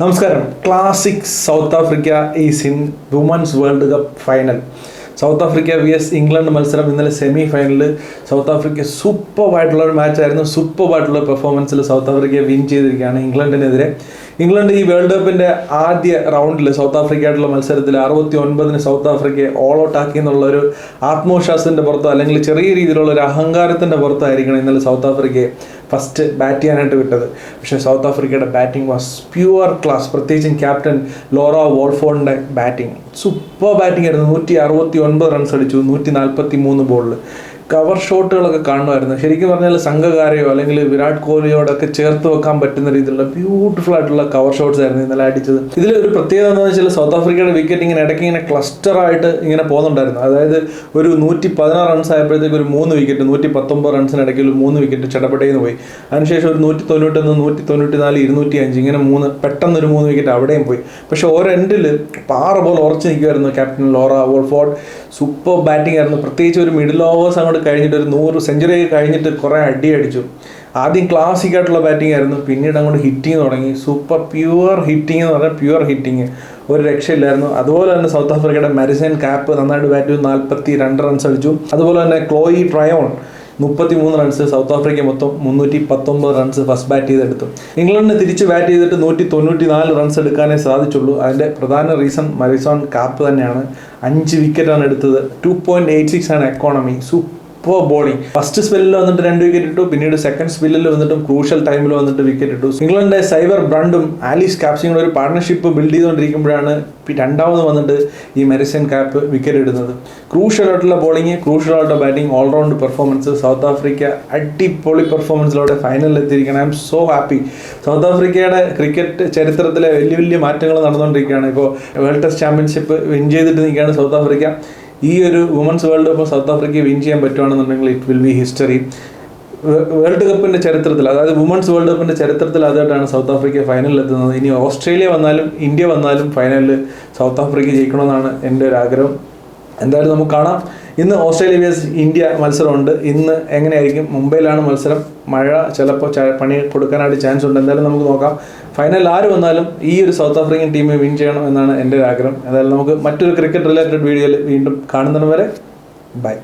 നമസ്കാരം. Classic South Africa is in women's world cup final South Africa VS S England മത്സരം ഇന്നലെ semi ഫൈനലിൽ South Africa സൂപ്പറായിട്ടുള്ള ഒരു മാച്ചായിരുന്നു സൂപ്പർ സൂപ്പറായിട്ടുള്ള പെർഫോമൻസിൽ സൗത്ത് ആഫ്രിക്കയെ വിൻ ചെയ്തിരിക്കുകയാണ് ഇംഗ്ലണ്ടിനെതിരെ. ഇംഗ്ലണ്ട് ഈ വേൾഡ് കപ്പിന്റെ ആദ്യ റൗണ്ടിൽ സൗത്ത് ആഫ്രിക്കയായിട്ടുള്ള മത്സരത്തിൽ അറുപത്തി ഒൻപതിന് സൗത്ത് ആഫ്രിക്കയെ ഓൾ ഔട്ട് ആക്കി എന്നുള്ള ഒരു ആത്മവിശ്വാസത്തിന്റെ പുറത്തോ അല്ലെങ്കിൽ ചെറിയ രീതിയിലുള്ള ഒരു അഹങ്കാരത്തിന്റെ പുറത്തായിരിക്കണം ഇന്നലെ സൗത്ത് ആഫ്രിക്കയെ ഫസ്റ്റ് ബാറ്റ് ചെയ്യാനായിട്ട് വിട്ടത്. പക്ഷേ സൗത്ത് ആഫ്രിക്കയുടെ ബാറ്റിംഗ് വാസ് പ്യുവർ ക്ലാസ് പ്രത്യേകിച്ചും ക്യാപ്റ്റൻ ലോറ വോൾഫോണിന്റെ ബാറ്റിംഗ് സൂപ്പർ ബാറ്റിംഗ് ആയിരുന്നു. നൂറ്റി അറുപത്തി ഒൻപത് റൺസ് അടിച്ചു. നൂറ്റി നാൽപ്പത്തി മൂന്ന് ബോളിൽ കവർ ഷോട്ടുകളൊക്കെ കാണുമായിരുന്നു. ശരിക്കും പറഞ്ഞാൽ സംഘകാരയോ അല്ലെങ്കിൽ വിരാട് കോഹ്ലിയോടൊക്കെ ചേർത്ത് വെക്കാൻ പറ്റുന്ന രീതിയിലുള്ള ബ്യൂട്ടിഫുൾ ആയിട്ടുള്ള കവർ ഷോട്ട്സ് ആയിരുന്നു ഇന്നലെ അടിച്ചത്. ഇതിൽ ഒരു പ്രത്യേകത എന്ന് വെച്ചാൽ സൗത്ത് ആഫ്രിക്കയുടെ വിക്കറ്റ് ഇങ്ങനെ ഇടയ്ക്ക് ഇങ്ങനെ ക്ലസ്റ്റർ ആയിട്ട് ഇങ്ങനെ പോകുന്നുണ്ടായിരുന്നു. അതായത് ഒരു നൂറ്റി പതിനാറ് റൺസ് ആയപ്പോഴത്തേക്ക് ഒരു മൂന്ന് വിക്കറ്റ് നൂറ്റി പത്തൊമ്പത് റൺസിന് ഇടയ്ക്ക് ഒരു മൂന്ന് വിക്കറ്റ് ചടപടയിൽ പോയി. അതിനുശേഷം ഒരു നൂറ്റി തൊണ്ണൂറ്റൊന്ന് നൂറ്റി തൊണ്ണൂറ്റി നാല് ഇരുന്നൂറ്റി അഞ്ച് ഇങ്ങനെ മൂന്ന് പെട്ടെന്ന് ഒരു മൂന്ന് വിക്കറ്റ് അവിടെയും പോയി. പക്ഷേ ഓരോ എൻഡിൽ പാറ പോലെ ഉറച്ചു നിൽക്കുമായിരുന്നു captain Laura Wolvaardt. Super batting ആയിരുന്നു. പ്രത്യേകിച്ച് ഒരു മിഡിൽ ഓവേഴ്സ് അങ്ങോട്ട് കഴിഞ്ഞിട്ട് ഒരു നൂറ് സെഞ്ചുറി കഴിഞ്ഞിട്ട് കുറേ അടി അടിച്ചു. ആദ്യം ക്ലാസിക് ആയിട്ടുള്ള ബാറ്റിംഗ് ആയിരുന്നു പിന്നീട് അങ്ങോട്ട് ഹിറ്റിംഗ് തുടങ്ങി. സൂപ്പർ പ്യുവർ ഹിറ്റിംഗ് എന്ന് പറഞ്ഞാൽ പ്യുവർ ഹിറ്റിംഗ് ഒരു രക്ഷയില്ലായിരുന്നു. അതുപോലെ തന്നെ സൗത്ത് ആഫ്രിക്കയുടെ മരിസൻ കാപ്പ് നന്നായിട്ട് ബാറ്റ് ചെയ്തു. നാൽപ്പത്തി രണ്ട് റൺസ് അടിച്ചു. അതുപോലെ തന്നെ ക്ലോയി ട്രയോൺ മുപ്പത്തി മൂന്ന് റൺസ് സൗത്ത് ആഫ്രിക്ക മൊത്തം മുന്നൂറ്റി പത്തൊമ്പത് റൺസ് ഫസ്റ്റ് ബാറ്റ് ചെയ്തെടുത്തു. ഇംഗ്ലണ്ടിന് തിരിച്ച് ബാറ്റ് ചെയ്തിട്ട് നൂറ്റി തൊണ്ണൂറ്റി നാല് റൺസ് എടുക്കാനേ സാധിച്ചുള്ളൂ. അതിന്റെ പ്രധാന റീസൺ മരിസോൺ കാപ്പ് തന്നെയാണ്. അഞ്ച് വിക്കറ്റാണ് എടുത്തത്. ടു പോയിന്റ് എയ്റ്റ് സിക്സ് ആണ് എക്കോണമി സൂപ്പർ ബോളിംഗ് ഫസ്റ്റ് സ്പെല്ലിൽ വന്നിട്ട് രണ്ട് വിക്കറ്റ് ഇട്ടു പിന്നീട് സെക്കൻഡ് സ്പെല്ലിൽ വന്നിട്ടും ക്രൂഷ്യൽ ടൈമിൽ വന്നിട്ട് വിക്കറ്റ് ഇട്ടു. ഇംഗ്ലണ്ടിന്റെ സൈബർ ബ്രണ്ടും ആലീസ് കാപ്സിംഗും ഒരു പാർട്ണർഷിപ്പ് ബിൽഡ് ചെയ്തുകൊണ്ടിരിക്കുമ്പോഴാണ് രണ്ടാമത് വന്നിട്ട് ഈ മെറിസൻ കാപ്പ് വിക്കറ്റ് ഇടുന്നത്. ക്രൂഷ്യൽ ആയിട്ടുള്ള ബോളിംഗ് ക്രൂഷ്യൽ ആയിട്ടുള്ള batting all-round performance South Africa അടിപൊളി പെർഫോമൻസിലൂടെ ഫൈനലിൽ എത്തിയിരിക്കണം I'm so happy South ആഫ്രിക്കയുടെ ക്രിക്കറ്റ് ചരിത്രത്തിലെ വലിയ വലിയ മാറ്റങ്ങൾ നടന്നുകൊണ്ടിരിക്കുകയാണ്. ഇപ്പോൾ വേൾഡ് ടെസ്റ്റ് ചാമ്പ്യൻഷിപ്പ് വിൻ ചെയ്തിട്ട് നിൽക്കുകയാണ് സൗത്ത് ആഫ്രിക്ക ഈ ഒരു വുമൻസ് വേൾഡ് കപ്പ് സൗത്ത് ആഫ്രിക്കയെ വിൻ ചെയ്യാൻ പറ്റുവാണെന്നുണ്ടെങ്കിൽ it will be history world കപ്പിന്റെ ചരിത്രത്തിൽ അതായത് വുമൻസ് വേൾഡ് കപ്പിന്റെ ചരിത്രത്തിൽ ആദ്യമായിട്ടാണ് സൗത്ത് ആഫ്രിക്ക ഫൈനലിൽ എത്തുന്നത്. ഇനി ഓസ്ട്രേലിയ വന്നാലും ഇന്ത്യ വന്നാലും ഫൈനലിൽ സൗത്ത് ആഫ്രിക്ക ജയിക്കണമെന്നാണ് എന്റെ ഒരു ആഗ്രഹം. എന്തായാലും നമുക്ക് കാണാം. ഇന്ന് ഓസ്ട്രേലിയ വേഴ്സ് ഇന്ത്യ മത്സരമുണ്ട്. ഇന്ന് എങ്ങനെയായിരിക്കും? മുംബൈയിലാണ് മത്സരം. മഴ ചിലപ്പോൾ പണി കൊടുക്കാനായിട്ട് ചാൻസ് ഉണ്ട്. എന്തായാലും നമുക്ക് നോക്കാം. ഫൈനൽ ആര് വന്നാലും ഈ ഒരു സൗത്ത് ആഫ്രിക്കൻ ടീമിനെ വിൻ ചെയ്യണം എന്നാണ് എന്റെ ഒരു ആഗ്രഹം. എന്തായാലും നമുക്ക് മറ്റൊരു ക്രിക്കറ്റ് റിലേറ്റഡ് വീഡിയോയിൽ വീണ്ടും കാണുന്നതിന് വരെ ബൈ